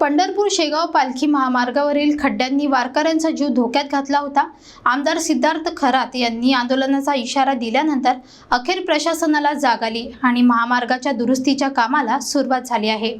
पंढरपूर शेगाव पालखी महामार्गावरील खड्ड्यांनी वारकऱ्यांचा जीव धोक्यात घातला होता. आमदार सिद्धार्थ खरात यांनी आंदोलनाचा इशारा दिल्यानंतर अखेर प्रशासनाला जाग आली आणि महामार्गाच्या दुरुस्तीच्या कामाला सुरुवात झाली आहे.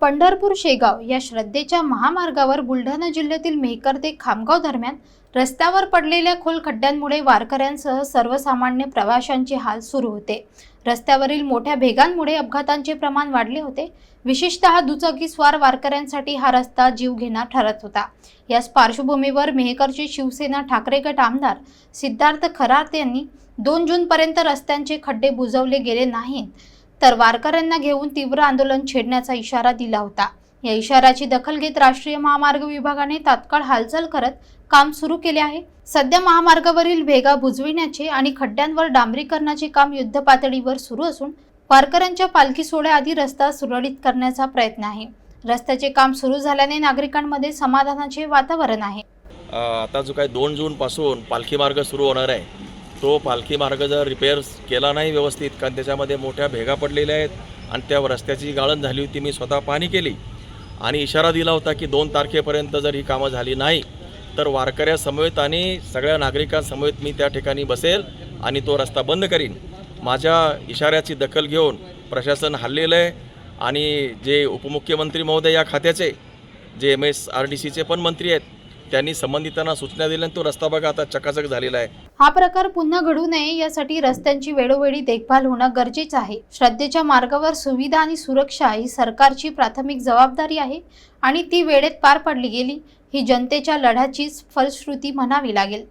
पंढरपूर शेगाव या श्रद्धेच्या महामार्गावर बुलढाणा जिल्ह्यातील मेहकर ते खामगाव दरम्यान रस्त्यावर पडलेल्या खोल खड्ड्यांमुळे वारकऱ्यांसह सर्वसामान्य प्रवाशांचे हाल सुरू होते. रस्त्यावरील मोठ्या भेगांमुळे अपघातांचे प्रमाण वाढले होते. विशेषतः दुचाकी स्वार वारकऱ्यांसाठी हा रस्ता जीवघेणा ठरत होता. याच पार्श्वभूमीवर मेहकरचे शिवसेना ठाकरे गट आमदार सिद्धार्थ खरात यांनी दोन जूनपर्यंत रस्त्यांचे खड्डे बुजवले गेले नाहीत. तर वारकऱ्यांना घेऊन तीव्र आंदोलन छेडण्याचा इशारा दिला होता. या इशाऱ्याची दखल घेत राष्ट्रीय महामार्ग विभागाने तात्काळ हालचाल करत काम सुरू केले आहे. सध्या महामार्गावरील भेगा बुजविण्याचे आणि खड्ड्यांवर डांबरीकरणाचे काम युद्ध पातळीवर सुरू असून वारकऱ्यांच्या पालखी सोहळ्याआधी रस्ता सुरळीत करण्याचा प्रयत्न आहे. रस्त्याचे काम सुरू झाल्याने नागरिकांमध्ये समाधानाचे वातावरण आहे. आता जो काही दोन जूनपासून पालखी मार्ग सुरू होणार आहे तो पालखी मार्ग जर रिपेअर्स केला नाही व्यवस्थित कारण त्याच्यामध्ये मोठ्या भेगा पडलेल्या आहेत आणि त्या रस्त्याची गाळण झाली होती मी स्वतः पाहणी केली. आणि इशारा दिला होता की दोन तारखेपर्यंत जर ही कामं झाली नाही तर वारकऱ्यासमवेत आणि सगळ्या नागरिकांसमवेत मी त्या ठिकाणी बसेल आणि तो रस्ता बंद करीन. माझ्या इशाऱ्याची दखल घेऊन प्रशासन हल्लेलं आहे आणि जे उपमुख्यमंत्री महोदय या खात्याचे जे एम एस आर डी सीचे पण मंत्री आहेत त्यांनी संबंधितांना सूचना दिल्या तो रस्ता बघा आता चकाचक झालेला आहे. हा प्रकार पुन्हा घडू नये यासाठी रस्त्यांची वेळोवेळी देखभाल होणं गरजेचं आहे. श्रद्धेच्या मार्गावर सुविधा आणि सुरक्षा ही सरकारची प्राथमिक जबाबदारी आहे आणि ती वेळेत पार पडली गेली ही जनतेच्या लढ्याचीच फलश्रुती म्हणावी लागेल.